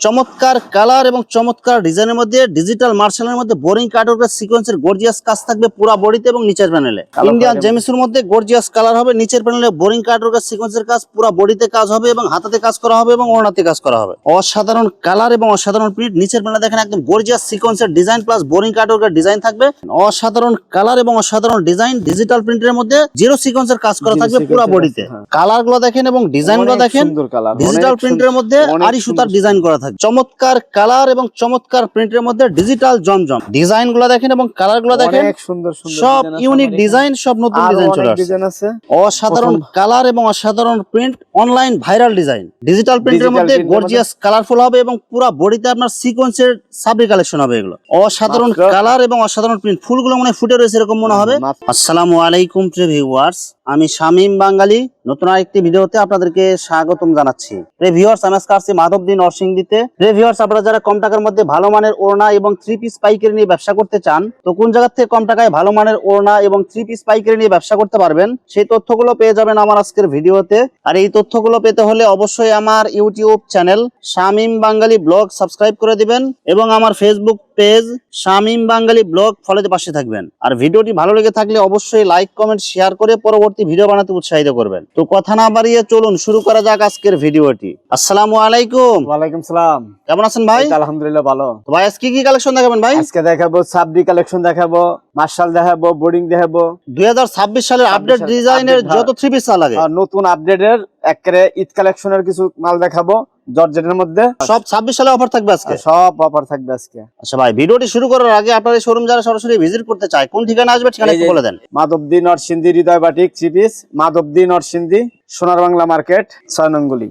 চমৎকার কালার এবং চমৎকার ডিজাইনের মধ্যে ডিজিটাল মার্শালের মধ্যে বোরিং কাটওয়ার্কের সিকোয়েন্সের গর্জিয়াস কাজ থাকবে পুরো বডিতে এবং নিচের প্যানেলে ইন্ডিয়ান। জেমিসের মধ্যে গর্জিয়াস কালার হবে নিচের প্যানেলে বোরিং কাটওয়ার্কের সিকোয়েন্সের কাজ পুরো বডিতে কাজ হবে এবং হাতাতে কাজ করা হবে এবং ওড়নাতে কাজ করা হবে। অসাধারণ কালার এবং অসাধারণ প্রিন্ট নিচের প্যানেলে দেখেন একদম গর্জিয়াস সিকোয়েন্সের ডিজাইন প্লাস বোরিং কাটওয়ার্কের ডিজাইন থাকবে। অসাধারণ কালার এবং অসাধারণ ডিজাইন ডিজিটাল প্রিন্টের মধ্যে জিরো সিকোয়েন্সের কাজ করা থাকবে পুরো বডিতে। কালারগুলো দেখেন এবং ডিজাইনগুলো দেখেন ডিজিটাল প্রিন্টের মধ্যে আরি সুতার ডিজাইন করা থাকে। চমৎকার কালার এবং চমৎকার প্রিন্টের মধ্যে ডিজিটাল জমজম। ডিজাইনগুলো দেখেন এবং কালারগুলো দেখেন। সুন্দর সব ইউনিক ডিজাইন সব নতুন ডিজাইন চলে আসছে। অসাধারণ কালার এবং অসাধারণ print online viral design digital প্রিন্টের মধ্যে গর্জিয়াস কালারফুল হবে এবং পুরো বডিতে আপনার সিকোয়েন্সের সাবরি কালেকশন হবে এগুলো। অসাধারণ কালার এবং অসাধারণ প্রিন্ট ফুলগুলো মনে ফুটে রয়েছে এরকম মনে হবে। আসসালামু আলাইকুম প্রিয় ভিউয়ার্স আমি শামীম বাঙালি। নতুন আরেকটি ভিডিওতে আপনাদেরকে স্বাগতম জানাচ্ছি। প্রিয় ভিউয়ার্স আমি আজকে আসছি মাধবদী নরসিংদীতে। প্রিয় ভিউয়ার্স আপনারা যারা কম টাকার মধ্যে ভালো মানের ওড়না এবং থ্রি পিস পাইকারি নিয়ে ব্যবসা করতে চান, তো কোন জায়গা থেকে কম টাকায় ভালো মানের ওড়না এবং থ্রি পিস পাইকারি নিয়ে ব্যবসা করতে পারবেন, সেই তথ্যগুলো পেয়ে যাবেন আমার আজকের ভিডিওতে। আর এই তথ্যগুলো পেতে হলে অবশ্যই আমার YouTube channel Shamim Bangali vlog subscribe করে দিবেন এবং আমার Facebook page Shamim Bangali vlog ফলোতে পাশে থাকবেন। আর ভিডিওটি ভালো লেগে থাকলে অবশ্যই লাইক কমেন্ট শেয়ার করে পরবর্তী ভিডিও বানাতে উৎসাহিত করবেন। তো কথা না বাড়িয়ে চলুন শুরু করা যাক আজকের ভিডিওটি। আসসালামু আলাইকুম। ওয়ালাইকুম সালাম। কেমন আছেন ভাই? আলহামদুলিল্লাহ ভালো। তো ভাই আজকে কি কালেকশন দেখাবেন ভাই? আজকে দেখাবো সাবডি কালেকশন দেখাবো মার্শাল দেখাবো বোর্ডিং দেখাবো। দুই হাজার ছাব্বিশ সালের আপডেট ডিজাইনের হ্যাঁ। যত থ্রি পিস লাগে। আর নতুন আপডেটের একেবারে ঈদ কালেকশনের কিছু মাল দেখাবো। জর্জেটের মধ্যে। সব ছাব্বিশ সালে অফার থাকবে আজকে? আর সব অফার থাকবে আজকে। আচ্ছা ভাই ভিডিওটি শুরু করার আগে আপনার শোরুম যারা সরাসরি ভিজিট করতে চায় কোন ঠিকানা আসবে ঠিকানা বলে দেন। Madhabdi Narsingdi Hridoy batik three piece Madhabdi Narsingdi Sonar Bangla market ছয় নঙ্গুলি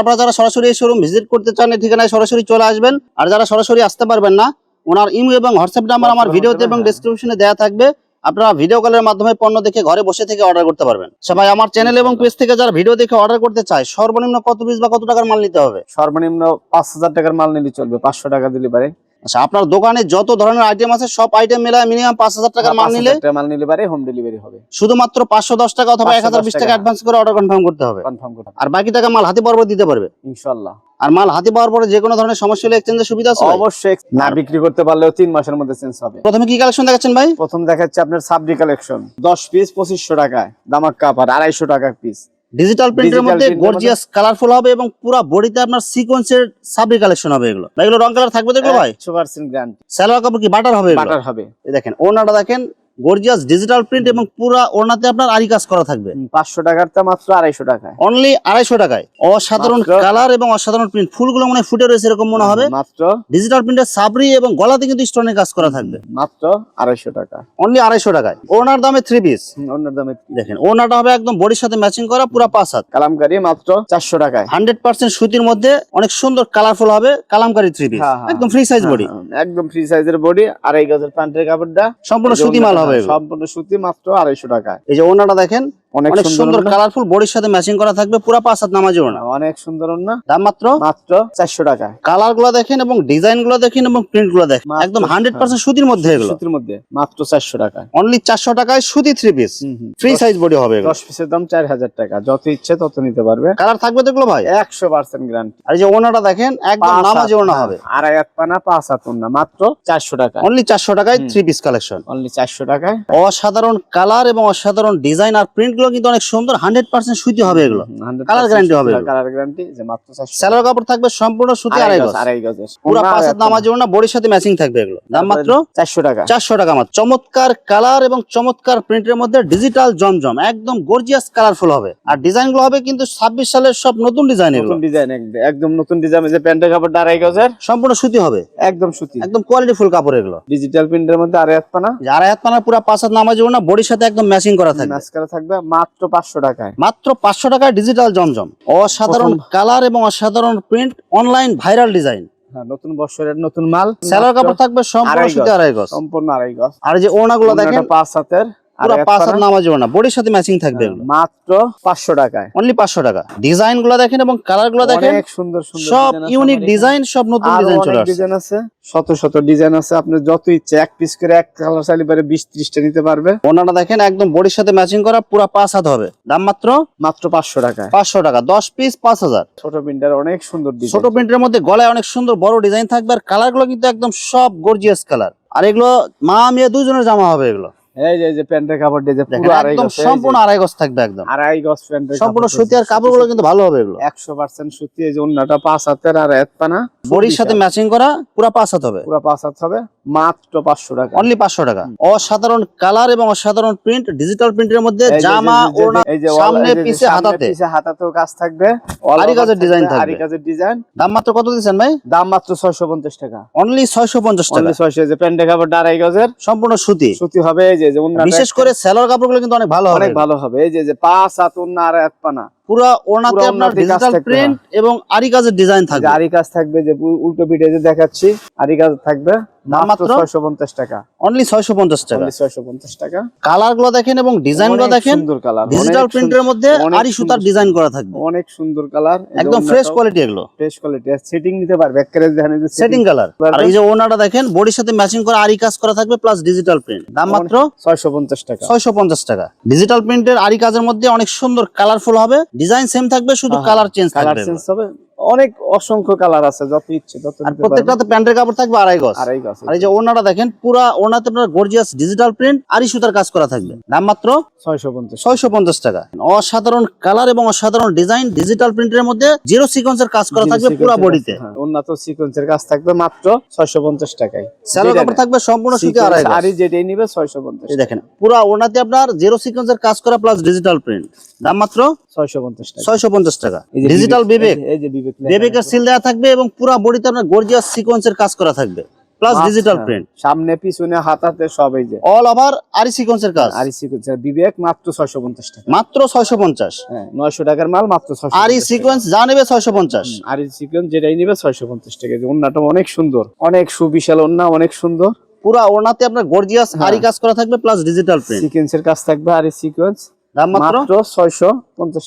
আপনারা যারা সরাসরি এই শোরুম ভিজিট করতে চান এই ঠিকানায় সরাসরি চলে আসবেন। আর যারা সরাসরি আসতে পারবেন না ওনার ইমো এবং হোয়াটসঅ্যাপ নাম্বার আমার ভিডিওতে এবং হ্যাঁ। ডেসক্রিপশনে দেওয়া থাকবে। আপনারা ভিডিও কলের মাধ্যমে পণ্য দেখে ঘরে বসে থেকে অর্ডার করতে পারবেন। সবাই আমার চ্যানেল এবং পেজ থেকে যারা ভিডিও দেখে অর্ডার করতে চায়, সর্বনিম্ন কত পিস বা কত টাকার মাল নিতে হবে? সর্বনিম্ন পাঁচ হাজার টাকার মাল নিলে চলবে, পাঁচশো টাকা দিলে পারে আচ্ছা আপনার দোকানে যত ধরনের আইটেম আছে সব আইটেম মেলায় মিনিমাম পাঁচ হাজার টাকার মাল নিলে মাল নিলে পারে হোম ডেলিভারি হবে। শুধুমাত্র পাঁচশো দশ টাকা অথবা এক হাজার বিশ টাকা। অ্যাডভান্স করে অর্ডার কনফার্ম করতে হবে। কনফার্ম করে আর বাকি টাকা মাল হাতে পাওয়ার দিতে পারবে। ইনশাল্লাহ আর মাল হাতে পাওয়ার পরে যে কোনো ধরনের সমস্যা হলে এক্সচেঞ্জের সুবিধা আছে অবশ্যই না বিক্রি করতে পারলেও তিন মাসের মধ্যে চেঞ্জ হবে। প্রথমে কি কালেকশন দেখাচ্ছেন ভাই? প্রথম দেখাচ্ছে আপনার সাবরি কালেকশন দশ পিস পঁচিশশো টাকায় দামাক কাপড় আড়াইশো টাকা পিস ডিজিটাল প্রিন্টের মধ্যে গর্জিয়াস কালারফুল হবে এবং পুরো বডিতে আপনার সিকোয়েন্সের সাবরি কালেকশন হবে এগুলো। এগুলো রং কালার থাকবে তো ভাই? একশো পার্সেন্ট গ্রান্ট সালোয়ার কাপড় কি বাটার হবে বাটার হবে। এই দেখেন ওনাটা দেখেন গর্জিয়াস ডিজিটাল প্রিন্ট এবং পুরো ওড়নাতে আপনার আরি কাজ করা থাকবে। পাঁচশো টাকার তা মাত্র আড়াইশো টাকায়। অনলি আড়াইশো টাকায়। অসাধারণ কালার এবং অসাধারণ প্রিন্ট ফুলগুলো মনে ফুটে রয়েছে এরকম মনে হবে। মাত্র ডিজিটাল প্রিন্টের সাবরি এবং গলাতে কিন্তু স্টোনের কাজ করা থাকবে। মাত্র আড়াইশো টাকা। অনলি আড়াইশো টাকায়। ওনার দামে থ্রি পিস অন্য দামে দেখেন ওনাটা হবে একদম বডির সাথে ম্যাচিং করা পুরো পাঁচ হাত। কালামকারি মাত্র চারশো টাকায়। হান্ড্রেড পার্সেন্ট সুতির মধ্যে অনেক সুন্দর কালারফুল হবে কালামকারী থ্রি পিস হ্যাঁ, হ্যাঁ। একদম ফ্রি সাইজ বডি হ্যাঁ, হ্যাঁ, একদম ফ্রি সাইজের বডি আড়াই গজের প্যান্টের কাপড়টা। সম্পূর্ণ সুতি মাল ওড়নাটা, হবে সম্পূর্ণ সুতি মাত্র আড়াইশো টাকা এই যে ওনাটা দেখেন অনেক সুন্দর। কালারফুল বডির সাথে ম্যাচিং করা থাকবে পুরো পাঁচ হাত নামাজি অনেক সুন্দর না দাম মাত্র? মাত্র চারশো টাকায় কালারগুলো দেখেন এবং ডিজাইনগুলো দেখেন এবং প্রিন্টগুলো দেখেন একদম হান্ড্রেড পার্সেন্ট সুতির মধ্যে এগুলো। সুতির মধ্যে মাত্র চারশো টাকায় অনলি চারশো টাকায় সুতি three piece free size body হবে দশ পিসের দাম চার হাজার টাকা। যত ইচ্ছে তত নিতে পারবে। কালার থাকবে তো ভাই? একশো পার্সেন্ট গ্যারান্টি আর যে ওনাটা দেখেন একদম নামাজি ওনা হবে। আড়াই হাত পানা পাঁচ হাত মাত্র চারশো টাকা অনলি চারশো টাকায় থ্রি পিস কালেকশন অনলি চারশো টাকায়। অসাধারণ কালার এবং অসাধারণ ডিজাইন আর প্রিন্ট গুলো কিন্তু অনেক সুন্দর হান্ড্রেড পার্সেন্ট সুতি হবে এগুলো। Colour guarantee হবে কালার গ্যারান্টি যে মাত্র স্যালোর কাপড় থাকবে সম্পূর্ণ সুতি আড়াই গজ আড়াই গজের। পুরো পাঁচ হাত নামাজি ওনা বডির সাথে ম্যাচিং থাকবে এগুলো। দাম মাত্র চারশো টাকা। চারশো টাকা মাত্র। চমৎকার কালার এবং চমৎকার প্রিন্টের মধ্যে ডিজিটাল জমজম একদম গর্জিয়াস কালারফুল হবে। আর ডিজাইনগুলো হবে কিন্তু ছাব্বিশ সালের সব নতুন ডিজাইন নতুন ডিজাইন একদম নতুন ডিজাইন যে প্যান্টের কাপড়টা আড়াই গজের সম্পূর্ণ সুতি হবে। একদম সুতি। একদম কোয়ালিটি ফুল কাপড় এগুলো। ডিজিটাল প্রিন্টের মধ্যে আড়াই হাত পানা। আড়াই হাত পানার পুরো পাঁচ হাত নামাজি ওনা বডির সাথে একদম ম্যাচিং করা থাকবে। ম্যাচ করা থাকবে। মাত্র পাঁচশো টাকায়। মাত্র পাঁচশো টাকায় ডিজিটাল জমজম। অসাধারণ কালার এবং অসাধারণ প্রিন্ট অনলাইন ভাইরাল ডিজাইন হ্যাঁ নতুন বছরের নতুন মাল। সেলার কাপড় থাকবে সম্পূর্ণ আড়াই গজ। সম্পূর্ণ আড়াই গজ। আর যে ওনাগুলো দেখেন। পাঁচ হাতের। পুরো এক পাঁচ হাত পানা। না বডির সাথে ম্যাচিং থাকবে মাত্র পাঁচশো টাকায়। অনলি পাঁচশো টাকা। ডিজাইনগুলো দেখেন এবং কালারগুলো দেখেন অনেক সুন্দর সুন্দর সব ইউনিক ডিজাইন সব নতুন ডিজাইন চলে আসছে। ডিজাইন আছে শত শত ডিজাইন আছে আপনি যত ইচ্ছে এক পিস করে এক কালার চাইলে পারে বিশ ত্রিশটা নিতে পারবে। ওনাটা দেখেন একদম বডির সাথে ম্যাচিং করা পুরো পাঁচ হাত হবে। দাম মাত্র মাত্র পাঁচশো টাকায়। পাঁচশো টাকা দশ পিস পাঁচ হাজার। ছোট প্রিন্টার অনেক সুন্দর ছোট প্রিন্টের মধ্যে গলায় অনেক সুন্দর বড় ডিজাইন থাকবে আর কালারগুলো কিন্তু একদম সব গর্জিয়াস কালার আর এগুলো মা মেয়ে দুজনের জামা হবে এগুলো। এই যে এই যে প্যান্টের কাপড় দিয়ে পুরো আড়াই গজ, সম্পূর্ণ আড়াই গজ থাকবে একদম। আড়াই গজ প্যান্টের সম্পূর্ণ সুতি আর কাপড়গুলো কিন্তু ভালো হবে এগুলো। একশো পার্সেন্ট সুতি এই যে অন্যটা পাঁচ হাতের আর এক পানা বডির সাথে ম্যাচিং করা পুরো পাঁচ হাত হবে। পুরো পাঁচ হাত হবে। মাত্র পাঁচশো টাকা অনলি পাঁচশো টাকা অসাধারণ কালার এবং অসাধারণ প্রিন্ট ডিজিটাল প্রিন্টের মধ্যে জামা ওড়না সামনে পিছে হাতাতে পিছে হাতাতেও কাজ থাকবে আরি কাজের design থাকবে। আরি কাজের ডিজাইন দাম মাত্র কত দিচ্ছেন ভাই দাম মাত্র ছয়শো পঞ্চাশ টাকা অনলি ছয়শো পঞ্চাশ টাকা অনলি ছয়শো যে প্যান্টের কাপড় আড়াই গজের সম্পূর্ণ সুতি সুতি হবে এই যে বিশেষ করে সেলর কাপড়গুলো কিন্তু অনেক ভালো হবে অনেক ভালো হবে এই যে যে পাঁচ হাত অন্য আর এক পানা পুরো ওড়নাতে আপনার ডিজিটাল প্রিন্ট এবং আরি কাজের ডিজাইন থাকবে। আরি কাজ থাকবে যে উল্টো পিঠে যে দেখাচ্ছি আরি কাজ থাকবে মাত্র মাত্র? ছয়শো পঞ্চাশ টাকা। অনলি ছয়শো পঞ্চাশ টাকা। অনলি ছয়শো পঞ্চাশ টাকা। কালারগুলো দেখেন এবং ডিজাইনগুলো দেখেন সুন্দর কালার ডিজিটাল প্রিন্টের মধ্যে আরি সুতার ডিজাইন করা থাকবে। অনেক সুন্দর কালার একদম ফ্রেশ কোয়ালিটি এগুলো। ফ্রেশ কোয়ালিটি সেটিং নিতে পারবে এক দেখেন এই যে সেটিং কালার। আর এই যে ওনাটা দেখেন বডির সাথে ম্যাচিং করা আরি কাজ করা থাকবে প্লাস ডিজিটাল প্রিন্ট দাম মাত্র ছয়শো পঞ্চাশ টাকা। ছয়শো পঞ্চাশ টাকা। ডিজিটাল প্রিন্টের আরি কাজের মধ্যে অনেক সুন্দর কালারফুল হবে। ডিজাইন সেম থাকবে শুধু কালার চেঞ্জ কালার চেঞ্জ হবে। অনেক অসংখ্য কালার আছে যত ইচ্ছে তত আর প্রত্যেকটাতে প্যান্টের কাপড় থাকবে আড়াই গজ। আড়াই গাছ আর এই যে ওনাটা দেখেন পুরা ওনাতে আপনার গর্জিয়াস ডিজিটাল প্রিন্ট আরি সুতার কাজ করা থাকবে। দাম মাত্র ছয়শো পঞ্চাশ। ছয়শো পঞ্চাশ টাকা। অসাধারণ কালার এবং অসাধারণ ডিজাইন ডিজিটাল প্রিন্টের মধ্যে জিরো সিকোয়েন্সের কাজ করা থাকবে পুরো বডিতে উন্নত সিকোয়েন্সের কাজ থাকবে মাত্র ছয়শো পঞ্চাশ টাকায়। স্যালো কাপড় থাকবে সম্পূর্ণ সুতি আড়াই গজ। আরি যেটাই নিবে ছয়শো পঞ্চাশ এই দেখেন পুরা ওনাতে আপনার জিরো সিকোয়েন্সের কাজ করা প্লাস ডিজিটাল প্রিন্ট দাম মাত্র ছয়শো পঞ্চাশ টাকা। ছয়শো পঞ্চাশ টাকা। ডিজিটাল বিবেক। এই যে- বিবেক বিবেকের। সিল দেওয়া থাকবে এবং পুরা বডিতে আপনার গর্জিয়াস সিকোয়েন্সের কাজ করা থাকবে। প্লাস ডিজিটাল প্রিন্ট সামনে পিছনে হাতাতে সব এই যে। অল ওভার আরি সিকোয়েন্সের কাজ। আরি সিকোয়েন্সের বিবেক মাত্র ছয়শো পঞ্চাশ টাকা। মাত্র ছয়শো পঞ্চাশ। হ্যাঁ নয়শো টাকার মাল মাত্র ছয়শো আরি সিকোয়েন্স যা নেবে ছয়শো পঞ্চাশ। আরি সিকোয়েন্স যেটাই নিবে ছয়শো পঞ্চাশ টাকা। যে ওন্নাটা অনেক সুন্দর। অনেক সুবিশাল ওন্না অনেক সুন্দর। পুরা ওনাতে আপনার গর্জিয়াস। আরি কাজ করা থাকবে প্লাস ডিজিটাল প্রিন্ট সিকোয়েন্সের কাজ থাকবে আরি সিকোয়েন্স দাম মাত্র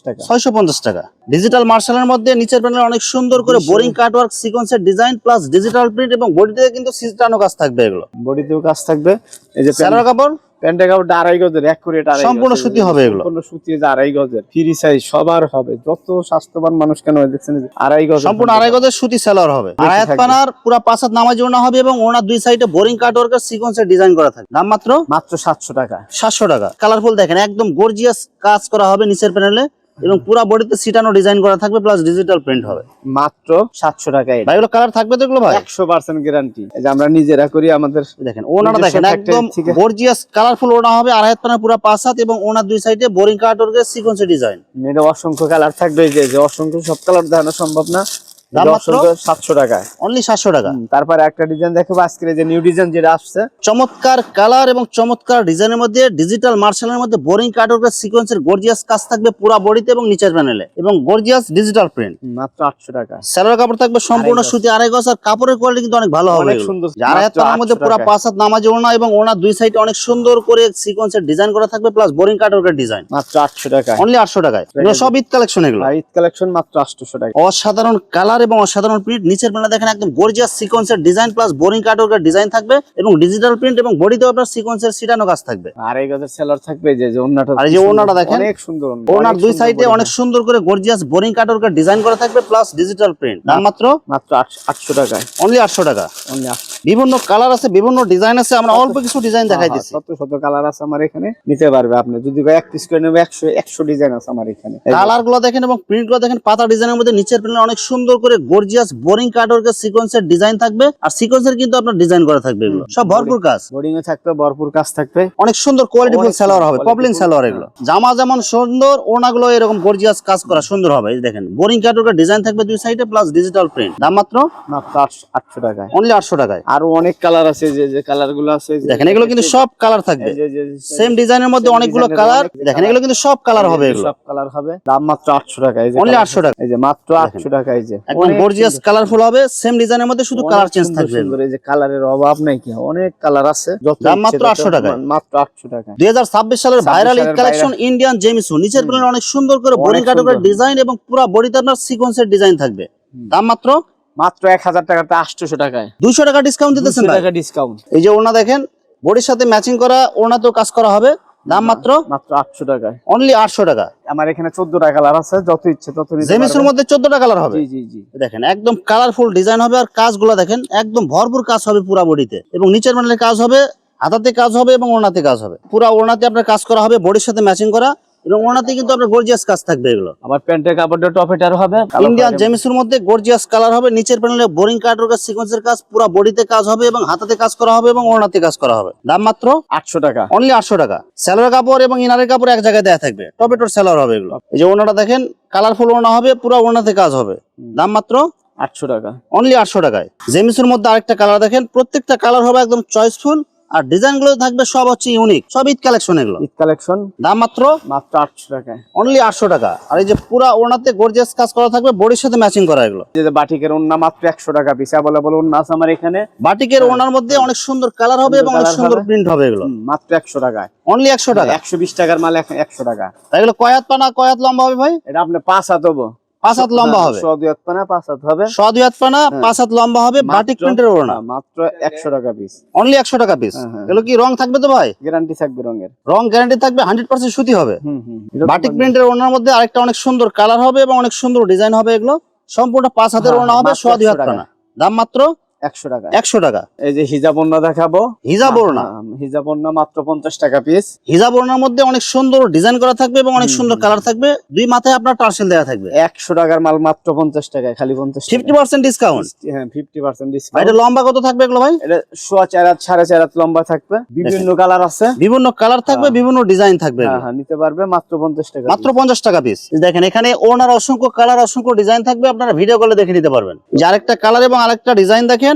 টাকা। ছয়শো পঞ্চাশ টাকা। ডিজিটাল মার্শালের মধ্যে নিচের প্যানেল অনেক সুন্দর করে বোরিং কাট ওয়ার্ক সিকোয়েন্সের ডিজাইন প্লাস ডিজিটাল প্রিন্ট এবং বডিতে কিন্তু সিস্টানো কাজ থাকবে এগুলো। বডিতেও কাজ থাকবে। এই যে কাপড়? প্যান্টের কাপড়টা আড়াই গজের এক করে আড়াই সম্পূর্ণ। সুতি হবে এগুলো। সম্পূর্ণ সুতি যে আড়াই গজের ফ্রি সাইজ সবার হবে। যত স্বাস্থ্যবান মানুষ কেন দেখছেন আড়াই গজ সম্পূর্ণ আড়াই গজের সুতি সেলার হবে। আয়াত পানার পুরো পাঁচাত নামাজ ওড়না হবে এবং ওনার দুই সাইডে বোরিং কাট কাটওয়ার্কের সিকোয়েন্সের ডিজাইন করা থাকে। দাম মাত্র মাত্র সাতশো টাকা। সাতশো টাকা। কালারফুল দেখেন একদম গর্জিয়াস কাজ করা হবে নিচের প্যানেলে এবং পুরো বডিতে সিটানো ডিজাইন করা থাকবে প্লাস ডিজিটাল প্রিন্ট হবে। মাত্র সাতশো টাকায় ভাই এগুলো কালার থাকবে তো এগুলো ভাই? একশো পার্সেন্ট গ্যারান্টি এই যে আমরা নিজেরা করি আমাদের দেখেন ওনাটা দেখেন একদম। গর্জিয়াস কালারফুল ওনা হবে আড়াই হাত পুরো পাঁচ হাত এবং ওনার দুই সাইডে বোরিং কাটওয়ার্কের সিকোয়েন্সের ডিজাইন এটা অসংখ্য কালার থাকবে যে অসংখ্য সব কালার দেখানো সম্ভব না। দাম এটা মাত্র? অসংখ্য সাতশো অনলি সাতশো টাকা। তারপরে একটা ডিজাইন দেখো আজকের যে নিউ ডিজাইন যেটা আসছে। চমৎকার কালার এবং চমৎকার ডিজাইনের মধ্যে ডিজিটাল মার্শালের মধ্যে বোরিং কাটওয়ার্কের সিকোয়েন্সের গর্জিয়াস কাজ থাকবে পুরো বডিতে এবং নিচের প্যানেলে এবং গর্জিয়াস ডিজিটাল প্রিন্ট মাত্র আটশো টাকা। স্যালোর কাপড় থাকবে সম্পূর্ণ সুতি আড়াই গজ আর কাপড়ের কোয়ালিটি কিন্তু অনেক ভালো হবে। অনেক সুন্দর, যে আড়াই হাত মাত্র পানার মধ্যে পুরো পাঁচ হাত নামাজ ওড়না এবং দুই সাইডে অনেক সুন্দর করে সিকোয়েন্সের ডিজাইন করা থাকবে প্লাস বোরিং কাটওয়ার্কের ডিজাইন মাত্র আটশো টাকা অনলি আটশো টাকায়। সব ঈদ কালেকশন এগুলো। ঈদ কালেকশন মাত্র আটশো টাকা অসাধারণ কালার এবং অসাধারণ প্রিন্ট নিচের প্যানেলে দেখেন একদম গর্জিয়াস সিকোয়েন্সের ডিজাইন প্লাস বোরিং কাটওয়ার্কের ডিজাইন থাকবে এবং ডিজিটাল প্রিন্ট এবং বডিতেও আপনার সিকোয়েন্সের সিটানো কাজ থাকবে। আর এই গজের সেলার থাকবে যে যে ওন্নাটা আর এই যে ওড়নাটা দেখেন। অনেক সুন্দর ওনার দুই সাইডে অনেক সুন্দর করে গর্জিয়াস বোরিং কাটওয়ার্কের ডিজাইন করা থাকবে প্লাস ডিজিটাল প্রিন্ট দাম মাত্র মাত্র আটশো টাকায়। অনলি আটশো টাকা। অনলি বিভিন্ন কালার আছে বিভিন্ন ডিজাইন আছে আমরা অল্প কিছু ডিজাইন দেখাই দিচ্ছি শত শত কালার আছে আমার এখানে নিতে পারবে আপনি। যদি কয় এক পিস করে নেবে একশো একশো ডিজাইন আছে আমার এখানে। কালারগুলো দেখেন এবং প্রিন্টগুলো দেখেন পাতা ডিজাইনের মধ্যে নিচের প্যানেলে অনেক সুন্দর করে গর্জিয়াস বোরিং কাটওয়ার্কের সিকোয়েন্সের ডিজাইন থাকবে আর সিকোয়েন্সের কিন্তু আপনার ডিজাইন করা থাকবে এগুলো। সব ভরপুর কাজ। বোর্ডিং এ থাকবে ভরপুর কাজ থাকবে। অনেক সুন্দর কোয়ালিটিফুল অনেক সালোয়ার হবে। পপলিন সালোয়ার এগুলো। জামা যেমন সুন্দর ওনাগুলো এরকম গর্জিয়াস কাজ করা সুন্দর হবে। এই দেখেন বোরিং কাটওয়ার্কের ডিজাইন থাকবে দুই সাইডে প্লাস ডিজিটাল প্রিন্ট দাম মাত্র মাত্র আটশো আটশো টাকায়। অনলি আটশো টাকায়। আরও অনেক কালার আছে যে যে কালারগুলো আছে দেখেন এগুলো কিন্তু সব কালার থাকবে। সেম ডিজাইনের মধ্যে অনেকগুলো কালার দেখেন এগুলো কিন্তু সব কালার হবে এগুলো। সব কালার হবে। দাম মাত্র আটশো টাকা এই যে অনলি colour- আটশো টাকা এই যে মাত্র আটশো টাকা এই যে। গর্জিয়াস কালারফুল হবে সেম ডিজাইনের মধ্যে শুধু কালার চেঞ্জ থাকবে। এই যে কালারের অভাব নাই কি অনেক কালার আছে দাম মাত্র 800 টাকায়। মাত্র আটশো টাকা দুই হাজার ছাব্বিশ সালের ভাইরাল কালেকশন ইন্ডিয়ান জেমিসু নিচের হুম। অনেক সুন্দর করে বোরিং অনেক কাটকের ডিজাইন এবং পুরো বডিতে আপনার সিকোয়েন্সের ডিজাইন থাকবে। দাম মাত্র? মাত্র এক হাজার টাকাতে আটশোশো টাকায়। দুইশো টাকা ডিসকাউন্ট দিতেছেন ভাই। টাকা ডিসকাউন্ট এই যে ওনা দেখেন বডির সাথে ম্যাচিং করা ওনাতেও কাজ করা হবে। দাম মাত্র? মাত্র আটশো টাকায়। অনলি আটশো টাকা? আমার এখানে চোদ্দটা কালার আছে যত ইচ্ছে তত নিতে জেমিসুর। মধ্যে চোদ্দটা কালার হবে? জি জি জি। দেখেন একদম কালারফুল ডিজাইন হবে আর কাজগুলো দেখেন একদম ভরপুর কাজ হবে পুরা বডিতে। এবং নিচের মানের কাজ হবে হাতাতে কাজ হবে এবং ওড়নাতে কাজ হবে। পুরা ওড়নাতে আপনার কাজ করা হবে বডির সাথে ম্যাচিং করা। এবং ওড়নাতে কিন্তু আপনার গর্জিয়াস কাজ থাকবে এগুলো। আবার প্যান্টের কাপড়টা টপেটার হবে ইন্ডিয়ান জেমিসুর মধ্যে গর্জিয়াস কালার হবে নিচের প্যানেলে বোরিং কার্ডের সিকোয়েন্সের কাজ পুরো বডিতে কাজ হবে এবং হাতাতে কাজ করা হবে এবং ওড়নাতে কাজ করা হবে। দাম মাত্র আটশো টাকা। অনলি আটশো টাকা। স্যালোয়ার কাপড় এবং ইনারের কাপড় এক জায়গায় দেওয়া থাকবে। টপেটোর স্যালোয়ার হবে এগুলো। এই যে ওড়নাটা দেখেন কালারফুল ওড়না হবে পুরো ওড়নাতে কাজ হবে। দাম মাত্র আটশো টাকা। অনলি আটশো টাকায়। জেমিসুর মধ্যে আরেকটা কালার দেখেন প্রত্যেকটা কালার হবে একদম চয়েসফুল আর ডিজাইনগুলো থাকবে সব হচ্ছে ইউনিক সব ঈদ কালেকশন এগুলো। ঈদ কালেকশন দাম মাত্র? মাত্র আটশো টাকায়। অনলি আটশো টাকা। আর এই যে পুরা ওড়নাতে গর্জিয়াস কাজ করা থাকবে বডির সাথে ম্যাচিং করা এগুলো। যে বাটিকের ওন্না মাত্র একশো টাকা পিস অ্যাভেলেবল ওন্না আছে আমার এখানে। বাটিকের ওনার মধ্যে অনেক সুন্দর কালার হবে এবং অনেক সুন্দর প্রিন্ট হবে। এগুলো। মাত্র একশো টাকায়। অনলি একশো টাকা। একশো বিশ টাকার মাল একশো টাকা। তাই এগুলো কয়াত পানা কয়াত লম্বা হবে ভাই? এটা আপনি পাঁচ হাত হব পাঁচ হাত লম্বা হবে। পানা পাঁচ হাত হবে। পানা পাঁচ হাত লম্বা হবে বাটিক প্রিন্টের ওড়না। হ্যাঁ, মাত্র একশো টাকা পিস অনলি একশো টাকা পিস হ্যাঁ, হ্যাঁ। এগুলো কি রং থাকবে তো ভাই? গ্যারান্টি থাকবে রঙের। রং গ্যারান্টি থাকবে হান্ড্রেড পার্সেন্ট সুতি হবে। বাটিক প্রিন্টের ওড়নার মধ্যে আরেকটা অনেক সুন্দর কালার হবে এবং অনেক সুন্দর ডিজাইন হবে এগুলো। সম্পূর্ণ পাঁচ হাতের ওনা ওড়না হবে সোয়া দুই হাত পানা। দাম মাত্র একশো টাকা। একশো টাকা। এই যে হিজাব ওন্না দেখাবো। হিজাব ওড়না? হ্যাঁ, হিজাব ওন্না মাত্র পঞ্চাশ টাকা পিস হিজাব ওড়নার মধ্যে অনেক সুন্দর ডিজাইন করা থাকবে এবং অনেক সুন্দর কালার থাকবে। দুই মাথায় আপনার টার্সেল দেওয়া থাকবে। একশো টাকার মাল মাত্র পঞ্চাশ টাকায় খালি পঞ্চাশ ফিফটি পার্সেন্ট ডিসকাউন্ট হ্যাঁ ফিফটি পার্সেন্ট এটা লম্বা কত থাকবে এগুলো ভাই? এটা সোয়া চার হাত সাড়ে চার হাত লম্বা থাকবে। বিভিন্ন কালার আছে। বিভিন্ন কালার থাকবে হ্যাঁ। বিভিন্ন ডিজাইন থাকবে হ্যাঁ হ্যাঁ নিতে পারবে মাত্র পঞ্চাশ টাকা মাত্র পঞ্চাশ টাকা পিস দেখেন এখানে ওনার অসংখ্য কালার অসংখ্য ডিজাইন থাকবে। আপনারা ভিডিও কলে দেখে নিতে পারবেন। যে আরেকটা কালার এবং আরেকটা ডিজাইন দেখেন।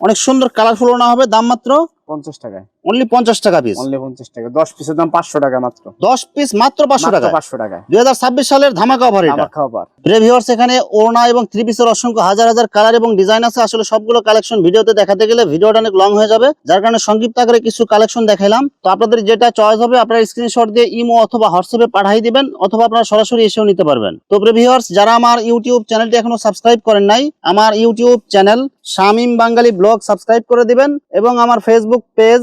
অনেক সুন্দর কালারফুল ওনা হবে দাম মাত্র পঞ্চাশ টাকায়। অনলি পঞ্চাশ টাকা পিস অনলি পঞ্চাশ টাকা। দশ পিসের দাম পাঁচশো টাকা মাত্র। দশ পিস মাত্র পাঁচশো টাকা পাঁচশো টাকায়। দুই হাজার ছাব্বিশ সালের ধামাকা অফার এটা। ভিউয়ার্স এখানে ওড়না এবং থ্রি পিসের অসংখ্য হাজার হাজার কালার এবং ডিজাইন আছে। আসলে সবগুলো কালেকশন ভিডিওতে দেখাতে গেলে ভিডিওটা অনেক লং হয়ে যাবে। যার কারণে সংক্ষিপ্ত আকারে কিছু কালেকশন দেখাইলাম। তো আপনাদের যেটা চয়েস হবে আপনারা স্ক্রিনশট দিয়ে ইমো অথবা হোয়াটসঅ্যাপে পাঠাই দিবেন অথবা আপনারা সরাসরি এসেও নিতে পারবেন। তো ভিউয়ার্স যারা আমার ইউটিউব চ্যানেলটি এখনও সাবস্ক্রাইব করেন নাই আমার YouTube channel Shamim Bangali blog subscribe করে দিবেন এবং আমার Facebook page